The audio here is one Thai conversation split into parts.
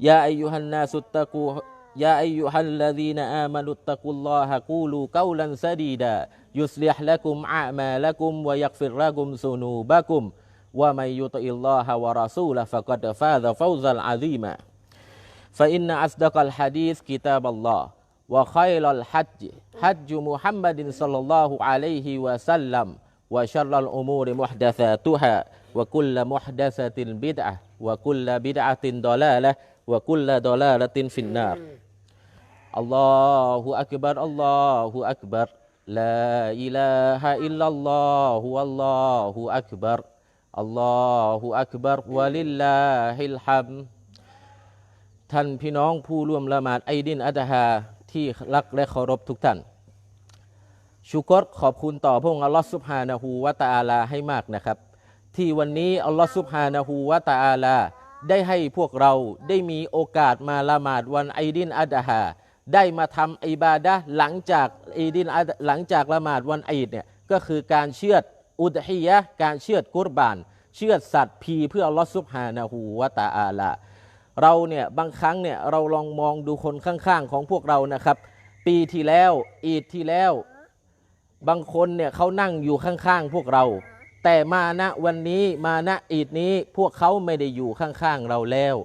يا أيها الناس اتقوا يا أيها الذين آمنوا اتقوا الله قولوا قولا سديدا يصلح لكم أعمالكم ويغفر لكم ذنوبكم ومن يطع الله ورسوله فقد فاز فوزا عظيما. فإن أصدق الحديث كتاب الله وخير الحج حج محمد صلى الله عليه وسلم وشر الأمور محدثاتها وكل محدثة بدعة وكل بدعة ضلالة วะกุลลาดอลาละตินฟินนาร์อัลลอฮฺอักบารอัลลอฮฺอักบารลาอิลาฮะอิลลัลลอฮฺอัลลอฮฺอักบารอัลลอฮฺอักบารวะลิลลาฮิลฮัมท่านพี่น้องผู้ร่วมละหมาดไอดินอัตฮาที่รักและเคารพทุกท่าน ชูกรขอบคุณต่อพระองค์อัลลอฮฺสุบฮานะฮูวะตาอาลาให้มากนะครับ ที่วันนี้อัลลอฮฺสุบฮานะฮูวะตาอาลา ได้ให้พวกเราได้มีโอกาสมาละหมาดวันไอดินอัตฮาได้มาทำอิบาดะหลังจากไอดินอัดหลังจากละหมาดวันไอดเนี่ยก็คือการเชือดอุดฮียะการเชือดกุรบาน เชือดสัตว์พีเพื่อลอสุบฮานะฮูวะตะอาลาเราเนี่ยบางครั้งเนี่ยเราลองมองดูคนข้างๆของพวกเรานะครับ ปีที่แล้วอีดที่แล้ว บางคนเนี่ยเขานั่งอยู่ข้างๆพวกเรา แต่มาณวันนี้มาณอีดนี้พวกเขาไม่ได้อยู่ข้างๆเราแล้ว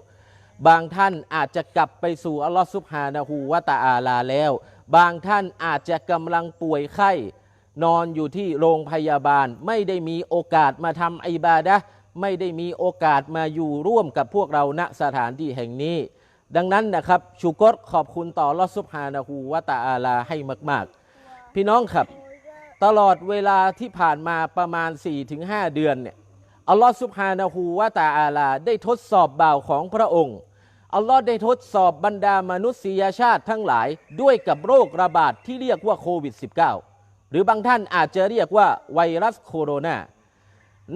บางท่านอาจจะกลับไปสู่อัลลอฮฺซุบฮานะฮูวะตะอาลาแล้ว บางท่านอาจจะกำลังป่วยไข้ นอนอยู่ที่โรงพยาบาลไม่ได้มีโอกาสมาทำอิบาดะไม่ได้มีโอกาสมาอยู่ร่วมกับพวกเราณสถานที่แห่งนี้ ดังนั้นนะครับชูกรขอบคุณต่ออัลลอฮฺซุบฮานะฮูวะตะอาลาให้มาก ๆ พี่น้องครับ ตลอดเวลาที่ผ่านมาประมาณ 4-5 เดือนเนี่ยอัลลอฮฺซุบฮานะฮูวะตะอาลา ได้ทดสอบบ่าวของพระองค์ อัลลอฮ์ได้ทดสอบบรรดามนุษยชาติทั้งหลายด้วยกับโรคระบาดที่เรียกว่าโควิด -19 หรือบางท่านอาจจะเรียกว่าไวรัสโคโรนา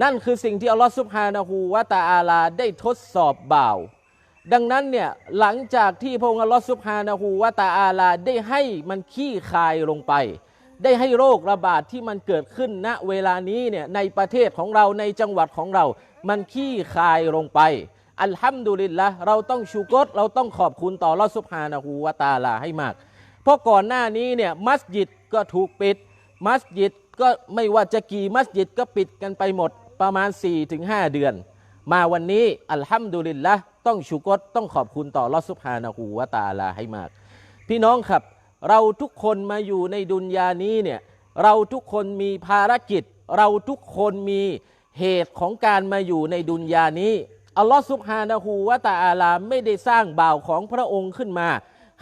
นั่นคือสิ่งที่อัลลอฮฺซุบฮานะฮูวะตะอาลา ได้ทดสอบบ่าว ดังนั้นเนี่ยหลังจากที่พระองค์อัลลอฮฺซุบฮานะฮูวะตะอาลา ได้ให้มันขี้คายลงไป ได้ให้โรคระบาดที่มันเกิดขึ้นณเวลานี้เนี่ยในประเทศของเราในจังหวัดของเรา มันขี้คายลงไป อัลฮัมดุลิลละเราต้องชูกรเราต้องขอบคุณต่อลอฮฺซุบฮานะฮูวะตาลาให้มาก เพราะก่อนหน้านี้เนี่ยมัสยิดก็ถูกปิด มัสยิดก็ไม่ว่าจะกี่มัสยิดก็ปิดกันไปหมดประมาณ 4-5 เดือน มาวันนี้อัลฮัมดุลิลละต้องชูกรต้องขอบคุณต่อลอฮฺซุบฮานะฮูวะตาลาให้มาก พี่น้องครับ เราทุกคนมาอยู่ในดุนยานี้เนี่ยเราทุกคนมีภารกิจ เราทุกคนมีเหตุของการมาอยู่ในดุนยานี้อัลลอฮฺซุบฮานะฮูวะตะอาลาไม่ได้สร้างบ่าวของพระองค์ขึ้นมา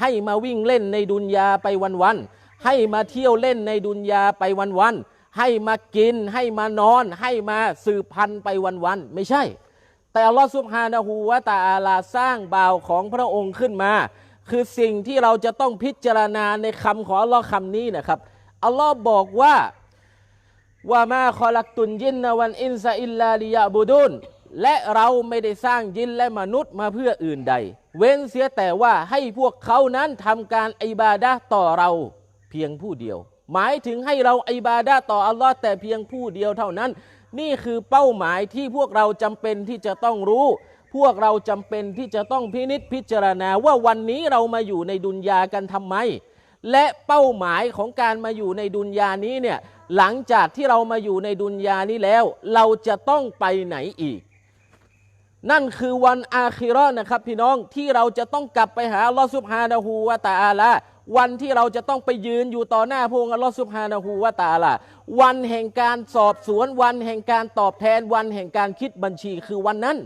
ให้มาวิ่งเล่นในดุนยาไปวันๆให้มาเที่ยวเล่นในดุนยาไปวันๆให้มากิน ให้มานอน ให้มาสืบพันธุ์ไปวันๆไม่ใช่ แต่อัลลอฮฺซุบฮานะฮูวะตะอาลาสร้างบ่าวของพระองค์ขึ้นมา คือสิ่งที่เราจะต้องพิจารณาในคำของอัลลอฮ์คำนี้นะครับอัลลอฮ์บอกว่าว่ามาคอลักตุนยินนวันอินซาอิลลาลิยาบูดุนและเราไม่ได้สร้างยินและมนุษย์มาเพื่ออื่นใด เว้นเสียแต่ว่าให้พวกเขานั้นทำการอิบาดะต่อเราเพียงผู้เดียว หมายถึงให้เราอิบาดะต่ออัลลอฮ์แต่เพียงผู้เดียวเท่านั้น นี่คือเป้าหมายที่พวกเราจำเป็นที่จะต้องรู้ พวกเราจำเป็นที่จะต้องพินิษพิจารณาว่าวันนี้เรามาอยู่ในดุนยากันทำไม และเป้าหมายของการมาอยู่ในดุนยานี้เนี่ยหลังจากที่เรามาอยู่ในดุนยานี้แล้ว เราจะต้องไปไหนอีก นั่นคือวันอาคิราะห์นะครับ พี่น้องที่เราจะต้องกลับไปหาลอฮฺซุบฮานะฮูวะตะอาลาวันที่เราจะต้องไปยืนอยู่ต่อหน้าพระองค์อัลลอฮฺซุบฮานะฮูวะตาลาวันแห่งการสอบสวนวันแห่งการตอบแทนวันแห่งการคิดบัญชีคือวันนั้น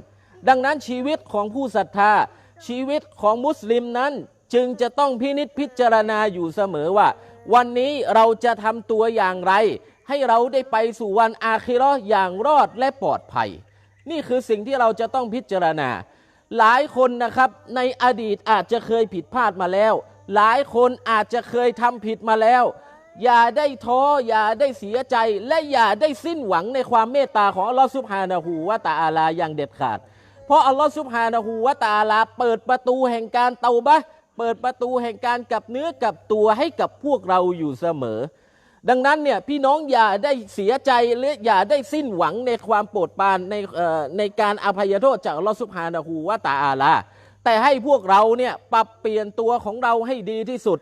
ดังนั้นชีวิตของผู้ศรัทธา ชีวิตของมุสลิมนั้นจึงจะต้องพินิษพิจารณาอยู่เสมอว่า วันนี้เราจะทำตัวอย่างไร ให้เราได้ไปสู่วันอาคิราะห์อย่างรอดและปลอดภัย นี่คือสิ่งที่เราจะต้องพิจารณา หลายคนนะครับในอดีตอาจจะเคยผิดพลาดมาแล้ว หลายคนอาจจะเคยทำผิดมาแล้ว อย่าได้ท้ออย่าได้เสียใจและอย่าได้สิ้นหวังในความเมตตาของอัลลอฮฺซุบฮานะฮูวะตะอาลาอย่างเด็ดขาด เพราะอัลลอฮฺซุบฮานะฮูวะตาลา เปิดประตูแห่งการเตาบะเปิดประตูแห่งการกลับเนื้อกลับตัวให้กับพวกเราอยู่เสมอ ดังนั้นเนี่ยพี่น้องอย่าได้เสียใจหรืออย่าได้สิ้นหวังในความโปรดปรานในเอ่อในการอภัยโทษจากอัลลอฮฺซุบฮานะฮูวะตาลา แต่ให้พวกเราเนี่ยปรับเปลี่ยนตัวของเราให้ดีที่สุด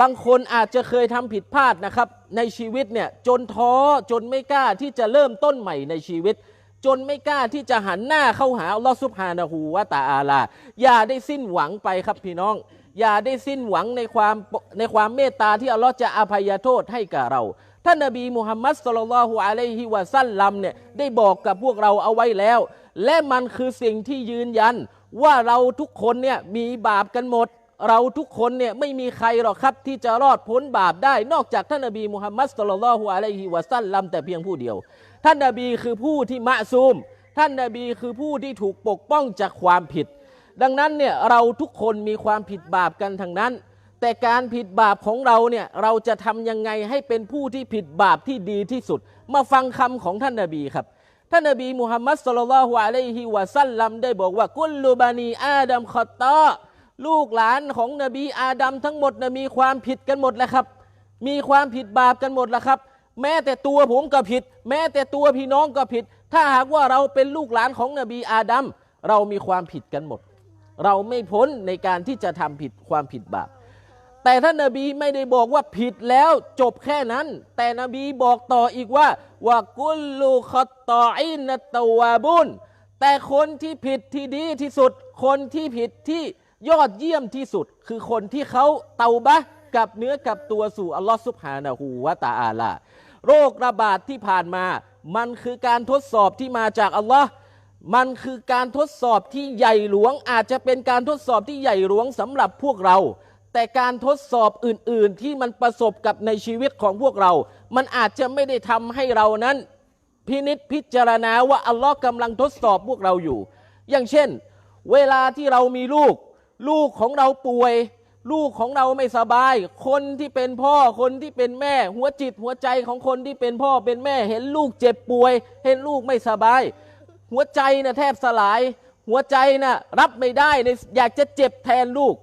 บางคนอาจจะเคยทำผิดพลาดนะครับ ในชีวิตเนี่ยจนท้อจนไม่กล้าที่จะเริ่มต้นใหม่ในชีวิต จนไม่กล้าที่จะหันหน้าเข้าหาอัลลอฮฺซุบฮานะฮูวะตะอาลา อย่าได้สิ้นหวังไปครับพี่น้อง อย่าได้สิ้นหวังในความในความเมตตาที่อัลลอฮ์จะอภัยโทษให้กับเรา ท่านนบีมุฮัมมัดสุลลัลฮุอะลัยฮิวะซัลลัมเนี่ยได้บอกกับพวกเราเอาไว้แล้ว และมันคือสิ่งที่ยืนยัน ว่าเราทุกคนเนี่ยมีบาปกันหมดเราทุกคนเนี่ยไม่มีใครหรอกครับที่จะรอดพ้นบาปได้ นอกจากท่านนบีมุฮัมมัดสุลลัลฮุอะลัยฮิวะซัลลัมแต่เพียงผู้เดียว ท่านนบีคือผู้ที่มะซูม ท่านนบีคือผู้ที่ถูกปกป้องจากความผิด ดังนั้นเนี่ยเราทุกคนมีความผิดบาปกันทั้งนั้น แต่การผิดบาปของเราเนี่ยเราจะทำยังไงให้เป็นผู้ที่ผิดบาปที่ดีที่สุด มาฟังคำของท่านนบีครับท่านนบีมุฮัมมัดสุลลัลฮุอะลัยฮิวะซัลลัมได้บอกว่ากุลลูบานีอาดัมขอตตาลูกหลานของนบีอาดัมทั้งหมดนะมีความผิดกันหมดแล้วครับ มีความผิดบาปกันหมดแล้วครับ แม้แต่ตัวผมก็ผิด แม้แต่ตัวพี่น้องก็ผิด ถ้าหากว่าเราเป็นลูกหลานของนบีอาดัมเรามีความผิดกันหมด เราไม่พ้นในการที่จะทำผิดความผิดบาปแต่ท่านนบีไม่ได้บอกว่าผิดแล้วจบแค่นั้น แต่นบีบอกต่ออีกว่าว่ากุลลูขตตออินตะวาบุนแต่คนที่ผิดที่ดีที่สุด คนที่ผิดที่ยอดเยี่ยมที่สุด คือคนที่เขาเตาบะ กับเนื้อกับตัวสู่อัลลอฮฺสุบฮานะฮูวะตาอาลาโรคระบาดที่ผ่านมา มันคือการทดสอบที่มาจากอัลลอฮ์มันคือการทดสอบที่ใหญ่หลวง อาจจะเป็นการทดสอบที่ใหญ่หลวงสำหรับพวกเรา แต่การทดสอบอื่น ๆ ที่มันประสบกับในชีวิตของพวกเรา มันอาจจะไม่ได้ทำให้เรานั้น พินิษพิจารณาว่าอัลลอฮ์กำลังทดสอบพวกเราอยู่ อย่างเช่น เวลาที่เรามีลูก ลูกของเราป่วย ลูกของเราไม่สบาย คนที่เป็นพ่อคนที่เป็นแม่ หัวจิตหัวใจของคนที่เป็นพ่อเป็นแม่ เห็นลูกเจ็บป่วย เห็นลูกไม่สบาย หัวใจนะแทบสลาย หัวใจนะรับไม่ได้อยากจะเจ็บแทนลูก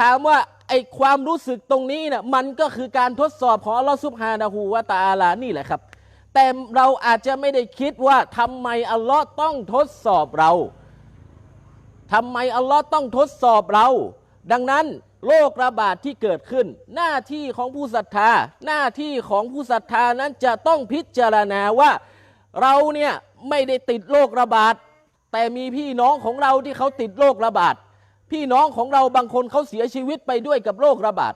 ถามว่าไอความรู้สึกตรงนี้นะมันก็คือการทดสอบของอัลลอฮฺซุบฮานะฮูวะตะอาลานี่แหละครับ แต่เราอาจจะไม่ได้คิดว่าทำไมอัลลอฮ์ต้องทดสอบเราทำไมอัลลอฮ์ต้องทดสอบเรา ดังนั้น โรคระบาดที่เกิดขึ้น หน้าที่ของผู้ศรัทธา หน้าที่ของผู้ศรัทธานั้นจะต้องพิจารณาว่า เราเนี่ยไม่ได้ติดโรคระบาด แต่มีพี่น้องของเราที่เขาติดโรคระบาด พี่น้องของเราบางคนเขาเสียชีวิตไปด้วยกับโรคระบาด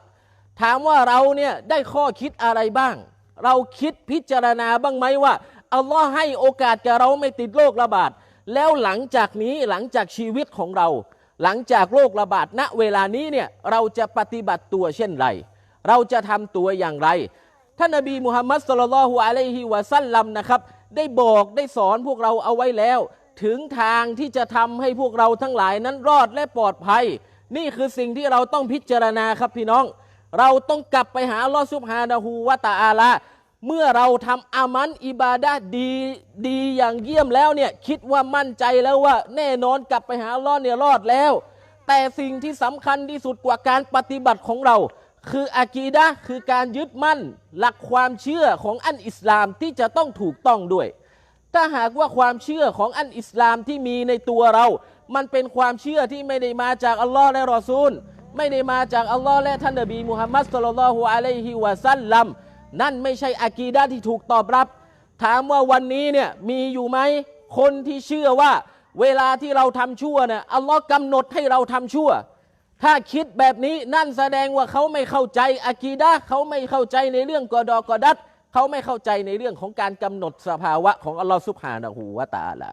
ถามว่าเราเนี่ยได้ข้อคิดอะไรบ้าง เราคิดพิจารณาบ้างไหมว่าอัลลอฮ์ให้โอกาสแกเราไม่ติดโรคระบาด แล้วหลังจากนี้หลังจากชีวิตของเรา หลังจากโรคระบาดณเวลานี้เนี่ยเราจะปฏิบัติตัวเช่นไร เราจะทำตัวอย่างไร ท่านนบีมุฮัมมัดสุลลัลฮุอะลัยฮิวะซัลลัมนะครับ ได้บอกได้สอนพวกเราเอาไว้แล้ว ถึงทางที่จะทำให้พวกเราทั้งหลายนั้นรอดและปลอดภัย นี่คือสิ่งที่เราต้องพิจารณาครับพี่น้อง เราต้องกลับไปหาลอฮ์ซุบฮานะฮูวะตะอาลา เมื่อเราทำอามันอิบาดะดีดีอย่างเยี่ยมแล้วเนี่ยคิดว่ามั่นใจแล้วว่า แน่นอนกลับไปหาอัลลอฮ์เนี่ยรอดแล้ว แต่สิ่งที่สำคัญที่สุดกว่าการปฏิบัติของเรา คืออากีดะคือการยึดมั่น หลักความเชื่อของอันอิสลามที่จะต้องถูกต้องด้วย ถ้าหากว่าความเชื่อของอันอิสลามที่มีในตัวเรา มันเป็นความเชื่อที่ไม่ได้มาจากอัลลอฮ์และรอซูล ไม่ได้มาจากอัลลอฮ์และท่านนบีมุฮัมมัดสุลลัลฮุอะลัยฮิวะซัลลัม นั่นไม่ใช่อากีดะห์ที่ถูกตอบรับ ถามว่าวันนี้เนี่ยมีอยู่ไหมคนที่เชื่อว่า เวลาที่เราทำชั่วเนี่ยอัลลอฮ์กำหนดให้เราทำชั่ว ถ้าคิดแบบนี้นั่นแสดงว่าเขาไม่เข้าใจอากีดะห์เขาไม่เข้าใจในเรื่องกอดอกอดัดเขาไม่เข้าใจในเรื่องของการกำหนดสภาวะของอัลลอฮ์ซุบฮานะฮูวะตาลา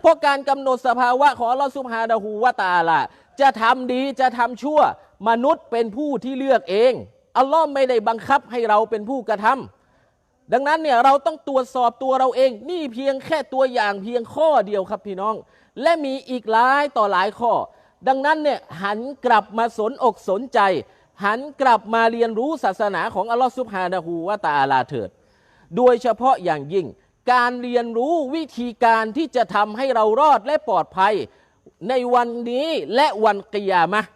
เพราะการกำหนดสภาวะของอัลลอฮ์ซุบฮานะฮูวะตาลาจะทำดีจะทำชั่ว มนุษย์เป็นผู้ที่เลือกเอง อัลลอฮ์ไม่ได้บังคับให้เราเป็นผู้กระทำดังนั้นเนี่ยเราต้องตรวจสอบตัวเราเอง นี่เพียงแค่ตัวอย่างเพียงข้อเดียวครับพี่น้อง และมีอีกหลายต่อหลายข้อ ดังนั้นเนี่ยหันกลับมาสนอกสนใจ หันกลับมาเรียนรู้ศาสนาของอัลลอฮฺซุบฮานะฮูวะตะอาลาเถิด โดยเฉพาะอย่างยิ่ง การเรียนรู้วิธีการที่จะทำให้เรารอดและปลอดภัย ในวันนี้และวันกิยามะห์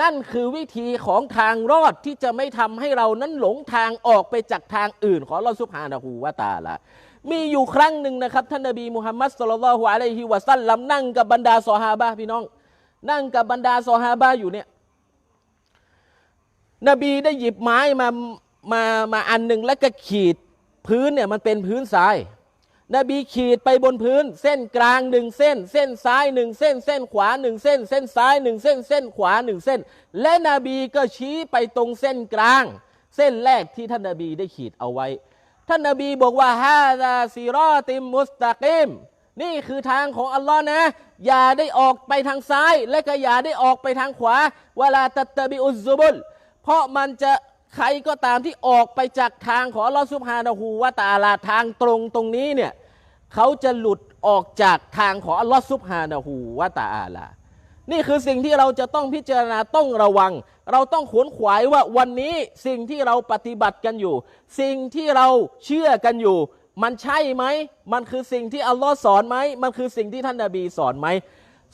นั่นคือวิธีของทางรอดที่จะไม่ทำให้เรานั้นหลงทางออกไปจากทางอื่น ของอัลลอฮฺซุบฮานะฮูวะตาลามีอยู่ครั้งหนึ่งนะครับ ท่านนบีมุฮัมมัดสุลลัลฮุอะลัยฮิวะซัลลัมนั่งกับบรรดาซอฮาบะพี่น้อง นั่งกับบรรดาซอฮาบะอยู่เนี่ยนบีได้หยิบไม้มามามาอันหนึ่งแล้วก็ขีดพื้นเนี่ยมันเป็นพื้นทราย นบีขีดไปบนพื้น เส้นกลางหนึ่งเส้น เส้นซ้ายหนึ่งเส้น เส้นขวาหนึ่งเส้น เส้นซ้ายหนึ่งเส้น เส้นขวาหนึ่งเส้น และนบีก็ชี้ไปตรงเส้นกลาง เส้นแรกที่ท่านนบีได้ขีดเอาไว้ ท่านนบีบอกว่าฮาซาซิรอติมมุสตะกิมนี่คือทางของอัลลอฮ์นะ อย่าได้ออกไปทางซ้าย และก็อย่าได้ออกไปทางขวาเวลาตัตตะบิอุซซุบุลเพราะมันจะ ใครก็ตามที่ออกไปจากทางของลอฮ์ซุบฮานะฮูวะตะอาลาทางตรงตรงนี้เนี่ยเขาจะหลุดออกจากทางของอัลลอฮ์ซุบฮานะฮูวะตะอาลา นี่คือสิ่งที่เราจะต้องพิจารณาต้องระวัง เราต้องขวนขวายว่าวันนี้สิ่งที่เราปฏิบัติกันอยู่ สิ่งที่เราเชื่อกันอยู่ มันใช่ไหม มันคือสิ่งที่อัลลอฮ์สอนไหม มันคือสิ่งที่ท่านนาบีสอนไหม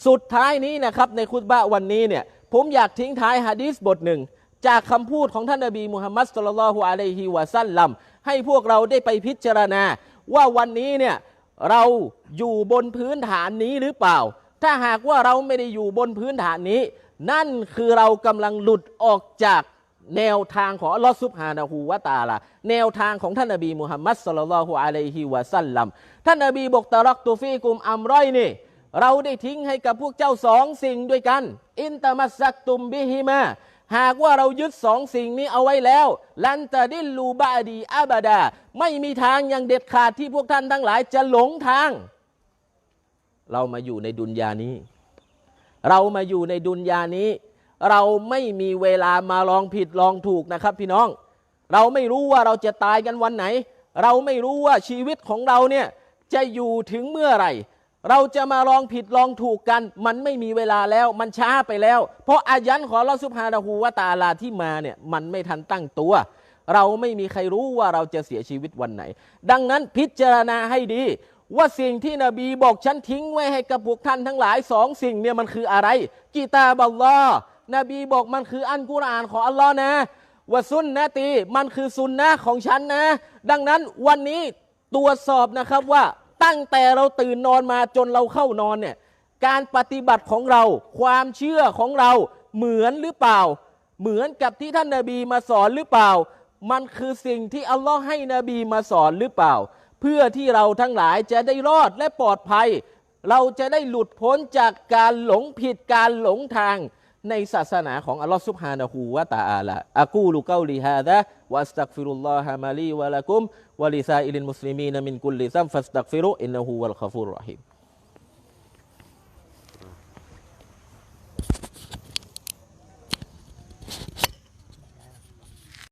สุดท้ายนี้นะครับในคุตบะวันนี้เนี่ยผมอยากทิ้งท้ายฮะดีษบทหนึ่ง จากคำพูดของท่านนบีมุฮัมมัดสุลลัลฮุอะลัยฮิวะซัลลัมให้พวกเราได้ไปพิจารณา ว่าวันนี้เนี่ยเราอยู่บนพื้นฐานนี้หรือเปล่า ถ้าหากว่าเราไม่ได้อยู่บนพื้นฐานนี้ นั่นคือเรากำลังหลุดออกจากแนวทางของอัลลอฮฺซุบฮานะฮูวะตาลาแนวทางของท่านนบีมุฮัมมัดสุลลัลฮุอะลัยฮิวะซัลลัมท่านนบีบอกตะรักตุฟีกุมอัมร้อยนี่เราได้ทิ้งให้กับพวกเจ้าสองสิ่งด้วยกัน อินตามัสซักตุมบิฮิมา หากว่าเรายึดสองสิ่งนี้เอาไว้แล้ว ลันตะดิลลูบาดีอาบาดา ไม่มีทางอย่างเด็ดขาดที่พวกท่านทั้งหลายจะหลงทาง เรามาอยู่ในดุนยานี้ เรามาอยู่ในดุนยานี้ เราไม่มีเวลามาลองผิดลองถูกนะครับพี่น้อง เราไม่รู้ว่าเราจะตายกันวันไหน เราไม่รู้ว่าชีวิตของเราเนี่ยจะอยู่ถึงเมื่อไหร่ เราจะมาลองผิดลองถูกกัน มันไม่มีเวลาแล้วมันช้าไปแล้ว เพราะอายันของเราสุภาดาหูวาตาลาที่มาเนี่ยมันไม่ทันตั้งตัว เราไม่มีใครรู้ว่าเราจะเสียชีวิตวันไหน ดังนั้นพิจารณาให้ดี ว่าสิ่งที่นบีบอกฉันทิ้งไว้ให้กับพวกท่านทั้งหลายสองสิ่งเนี่ยมันคืออะไร กีตาบัลลอฮ์นบีบอกมันคืออันกุรอานของอัลลอฮ์นะว่าซุนนะตีมันคือซุนนะของฉันนะ ดังนั้นวันนี้ตรวจสอบนะครับว่า ตั้งแต่เราตื่นนอนมาจนเราเข้านอนเนี่ยการปฏิบัติของเราความเชื่อของเราเหมือนหรือเปล่า เหมือนกับที่ท่านนาบีมาสอนหรือเปล่า มันคือสิ่งที่อัลลอฮ์ให้นบีมาสอนหรือเปล่า เพื่อที่เราทั้งหลายจะได้รอดและปลอดภัย เราจะได้หลุดพ้นจากการหลงผิดการหลงทาง ในศาสนาของอัลลอฮ์ซุบฮานะฮูวะตาอาละอากูลูกาลีฮาดะวัสตักฟิรุลลอฮะมาลีวะลักุมวะลิซาอิลินมุสลิมีนมินกุลลิซัมฟัสตักฟิรุอินนะฮูวัลกอฟูรุรรฮิม